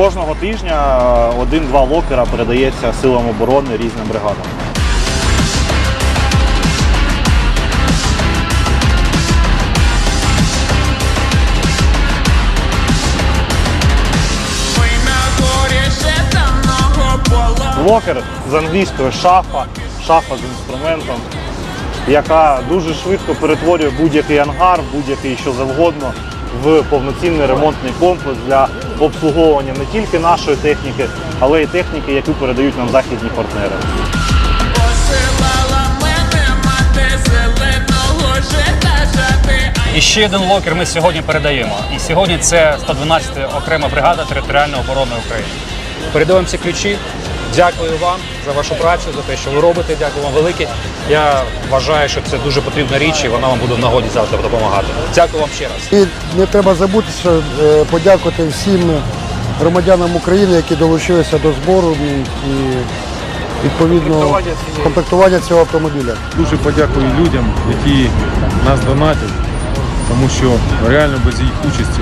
Кожного тижня е, один-два локера передається силам оборони різним бригадам. Локер з англійської шафа, шафа з інструментом, яка дуже швидко перетворює будь-який ангар, будь-який що завгодно в повноцінний ремонтний комплекс для обслуговування не тільки нашої техніки, але й техніки, яку передають нам західні партнери. І ще один локер ми сьогодні передаємо. І сьогодні це 112 окрема бригада територіальної оборони України. Передаємо ці ключі. Дякую вам за вашу працю, за те, що ви робите. Дякую вам велике. Я вважаю, що це дуже потрібна річ, і вона вам буде в нагоді завтра допомагати. Дякую вам ще раз. І не треба забути, що е, подякувати всім громадянам України, які долучилися до збору і, і відповідно Комплектування цього автомобіля. Дуже подякую людям, які нас донатять, тому що реально без їх участі.